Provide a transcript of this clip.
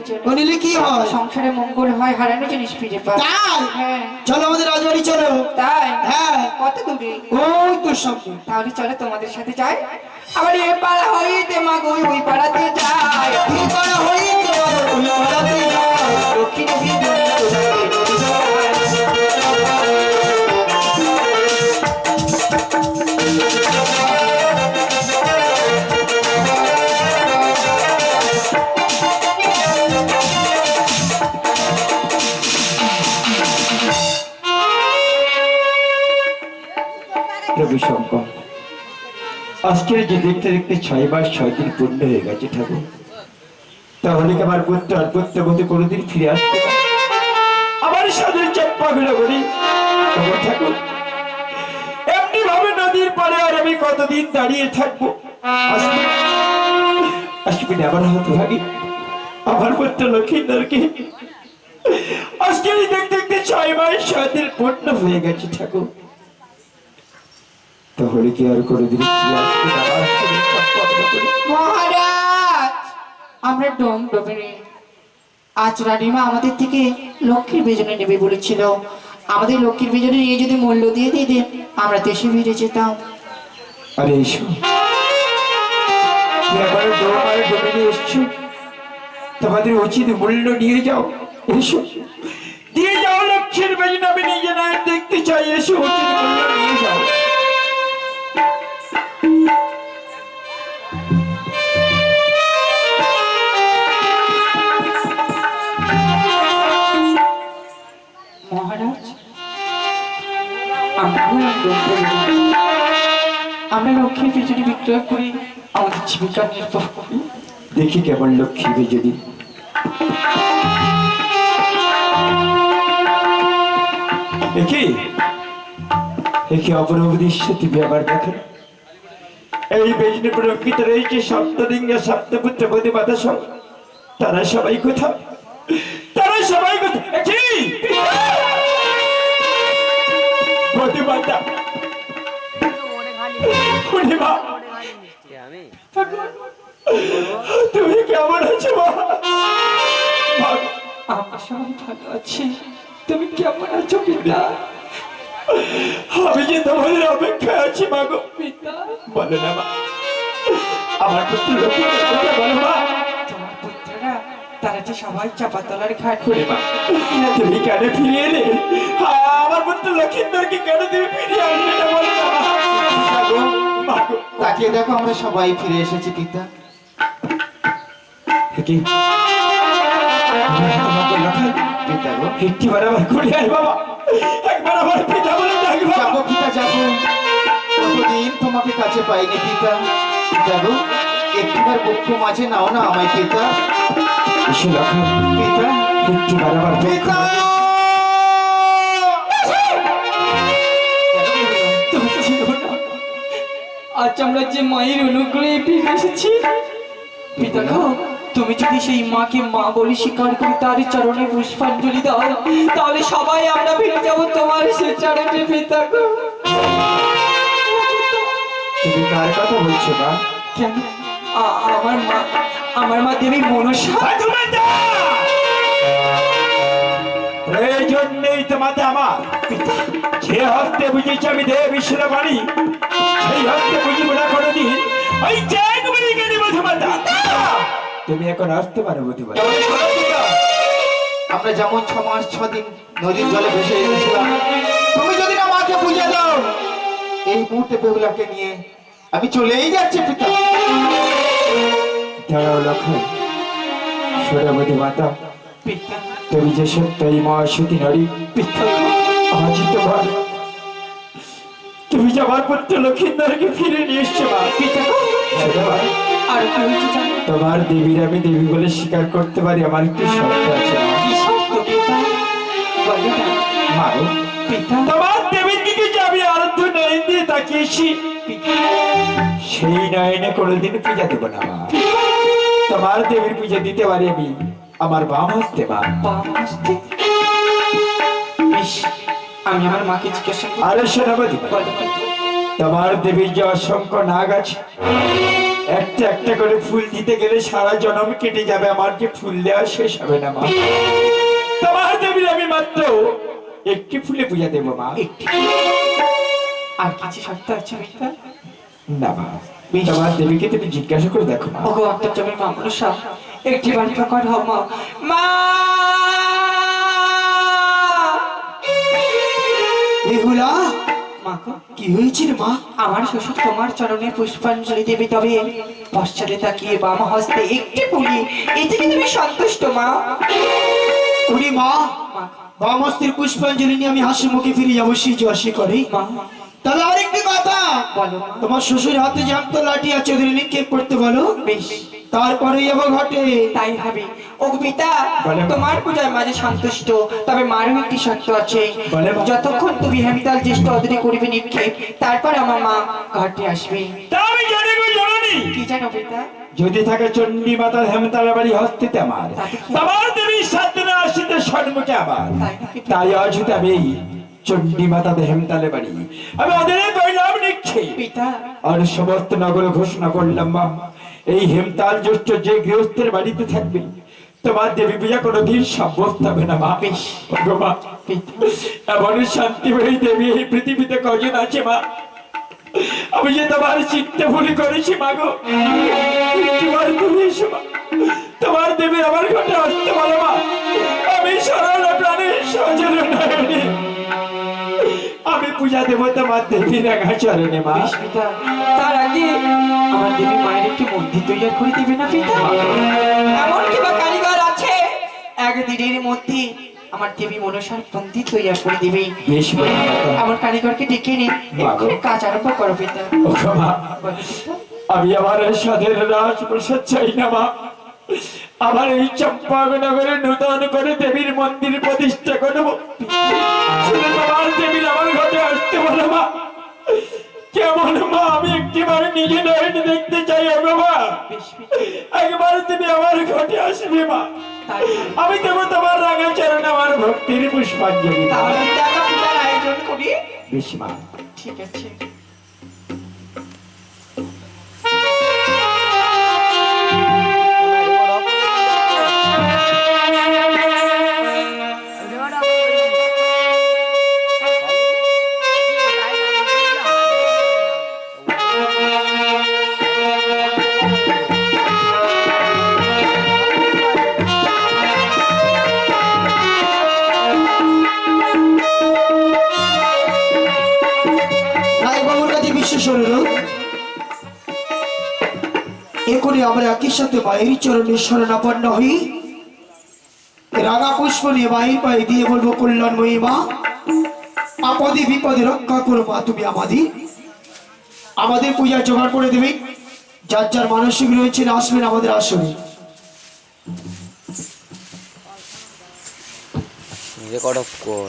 কি হয়? সংসারে মঙ্গল হয় হারানো জিনিস ফিরে পায়। তাই? হ্যাঁ। চলো আমাদের রাজবাড়ি চলো। তাই? হ্যাঁ। কত দূরে? ওই তোর সামনে। তাহলে চলো তোমাদের সাথে যাই। আবার এ পাড়া হইতে মা গো ওই পাড়াতে যাই। এই পাড়া হইতে শঙ্কর আজকের যে দেখতে দেখতে ছয় মাস, ছয় দিন পূর্ণ হয়ে গেছে ঠাকুর। তাহলে কি আমার পুত্র আর পুত্রবতী কোনোদিন ফিরে আসবে না? আমার সাদের চপ্পা গুলো করি ঠাকুর, এমনি ভাবে নদীর পারে আর আমি কতদিন দাঁড়িয়ে থাকব? আসবে? আসবে না ভাগি। আমার পুত্র লক্ষ্মীন্দরকে আজকে দেখতে দেখতে ছয় মাস, ছয় দিন পূর্ণ হয়ে গেছে ঠাকুর। তাহলে কি আর করি মহারাজ আমরা ডোম ডোবেনি আজ রানীমা আমাদের থেকে লক্ষ্মীর বেজনে নেবে বলেছিল। আমাদের লক্ষ্মীর বেজনে নিয়ে যদি মূল্য দিয়ে দিতেন আমরা দেশে ফিরে যেতাম। আরে এসো। এসছো। তোমাদের উচিত মূল্য নিয়ে যাও। এসো। দিয়ে যাও লক্ষ্যের বেজনে। আমি নিজে না দেখতে চাই। এসো উচিত মূল্য নিয়ে যাও। আমরা বেজনে বিক্রয় করি, আমাদের জীবিকা নির্বাহ করি দেখি কেমন লক্ষ্মী দেখি। দেখি অপরূপ দৃশ্য তুমি আবার দেখো এই বেজনে প্রকৃত রয়েছে সপ্তলিঙ্গ, সপ্তপুত্র সব তারা সবাই কোথাও তারা সবাই কোথাও মাতা পূর্ণিমা তুমি কেমন আছো আমরা সবাই ভালো আছি। তুমি কেমন আছো পিতা? আমি যে তোমাদের অপেক্ষায় আছি মা গো? পিতা? বলো না আমার পুত্র বলো মা। পুত্ররা তারা যে সবাই চাপাতলার ঘাট করে মা, তুমি কেন ফিরে এলে? আমার পুত্র লক্ষ্মীন্দরকে কেন তুমি ফিরিয়ে আনবে না বলো। তাকিয়ে দেখো আমরা সবাই ফিরে এসেছি পিতা। কি? গো একটিবার আমার কোলে আয় বাবা। একবার আমার পিতা বলে ডাক যাব পিতা যাব। কতদিন তোমাকে কাছে পাইনি পিতা। যাব একটিবার বক্ষ মাঝে নাও না আমায় পিতা। পিতা একটিবার আমার পিতা! আজ যে মায়ের অনুগ্রহে ফিরে এসেছি পিতা গো, তুমি যদি সেই মাকে মা বলে স্বীকার করে তার চরণে পুষ্পাঞ্জলি দাও তাহলে সবাই আমরা ফিরে যাব তোমার সে চরণে পিতা গো। তুমি কার কথা বলছো মা? কেন? আমার মা আমার মা দেবী মনসা তোমাতে আমার যে হস্তে বুঝেছি আমি দেব ঈশ্বর বাণী। সেই হস্তে বুঝিব না কোনোদিন ওই চেক বলি গেলি মধুমাতা তুমি এখন আসতে পারো আমরা যেমন ছ মাস ছ দিন নদীর জলে ভেসে এসেছিলাম তুমি যদি না মাকে বুঝে দাও এই মুহূর্তে বেহুলাকে নিয়ে আমি চলেই যাচ্ছি পিতা। শোনো মধুমাতা পিতা তুমি যে সত্যই মা সতী নারী আজ তোমার তুমি যে আমার পুত্র লক্ষ্মীন্দরকে ফিরে নিয়ে এসছো তোমার দেবীর আমি দেবী বলে স্বীকার করতে পারি, আমার একটি শর্ত আছে তোমার দেবীর দিকে যে আমি আরাধ্য নয়ন দিয়ে তাকিয়েছি। সেই নয়নে কোনোদিন পূজা দেবো না মা। তোমার দেবীর পূজা দিতে পারি আমি। আমার বাম হস্তে মা বাম হস্তে আমি আমার মাকে জিজ্ঞাসা আরে সেনাপতি। তোমার দেবীর যে অসংখ্য নাগ আছে একটা একটা করে ফুল দিতে গেলে সারা জনম কেটে যাবে। আমার যে ফুল দেওয়া শেষ হবে না মা। তোমার দেবীর আমি মাত্র একটি ফুলে পূজা দেবো মা। একটি আর কিছু শর্ত আছে না মা। দেবীকে তুমি জিজ্ঞাসা করে দেখো মা। ওগো অন্তর্জমি মা মনসা একটি বাড়ি প্রকট হও মা। বেহুলা কি হয়েছিল মা? আমার শ্বশুর তোমার চরণে পুষ্পাঞ্জলি দেবে তবে। পশ্চাতে তাকিয়ে বাম হস্তে একটি পুলি। এতে কি তুমি সন্তুষ্ট মা? ওরে মা মা বামস্তির পুষ্পাঞ্জলি নিয়ে আমি হাসি মুখে ফিরে যাব সিজু হাসি করে মা। তবে আরেকটি বলো। তোমার শ্বশুর হাতে জানতো লাঠি আছে ওদের নিক্ষেপ করতে বলো বেশ। তারপরে যাব ঘটে। তাই হবে মা। তোমার পূজার মাঝে সন্তুষ্ট তবে মারও একটি শর্ত আছে। যতক্ষণ তুমি হেমিতাল জ্যেষ্ঠ অদরে করিবে নিক্ষেপ তারপর আমার মা ঘাটে আসবে। আমি জানি গো জননী। কি জানো পিতা যদি থাকে চণ্ডী মাতার হেমতালা বাড়ি হস্তিতে আমার। তোমার দেবী সাধনা আসিতে সন্মুখে আমার। তাই আজ আমি চণ্ডী মাতা হেমতালে বাড়ি। আমি ওদের কইলাম নিচ্ছে আর সমস্ত নগরে ঘোষণা করলাম মা এই হেমতাল জ্যেষ্ঠ যে গৃহস্থের বাড়িতে থাকবে তোমার দেবী পূজা কোনোদিন সাব্যস্ত হবে না মা। মা এমন শান্তি হয়ে দেবী এই পৃথিবীতে কজন আছে মা? আমি যে তোমার চিত্তে ভুল করেছি মা গো। তোমার তুমি তোমার দেবী আমার ঘটে আসতে পূজা দেবো তোমার দেবী রাখা চরণে মা পিতা। তার আগে আমার দেবী মায়ের একটি মন্দির তৈরি করে দিবে না পিতা? এমন কিবা কারিগর আছে? একদিনের মধ্যে আমার দেবী মনসার মন্দির তৈরি করে দিবে। আমার কারিগরকে ডেকে নিন বাবা। কাজ আরম্ভ করো পিতা। আমি আমার সাধের রাজপ্রসাদ চাই না মা। আমার এই চম্পাকনগরে নূতন করে দেবীর মন্দির প্রতিষ্ঠা করব। আমার আসতে মা? কেমন মা? আমি একটিবার নিজে নয়ন দেখতে চাই মা। একবার তুমি আমার ঘটে আসবে মা। আমি দেবো তোমার রাঙা চরণ আমার ভক্তির পুষ্পাঞ্জলি আয়োজন করি। বেশ মা। ঠিক আছে। এখনই আমরা একই সাথে মায়ের চরণের শরণাপন্ন হই। রাঙা পুষ্প নিয়ে মায়ের পায়ে দিয়ে বলব, কল্যাণময়ী মা, আপদে বিপদে রক্ষা করো মা, তুমি আমাদের আমাদের পূজা জোগাড় করে দেবে। যার যার মানসিক রয়েছেন আসবেন আমাদের আসনে। রেকর্ড অফ কর।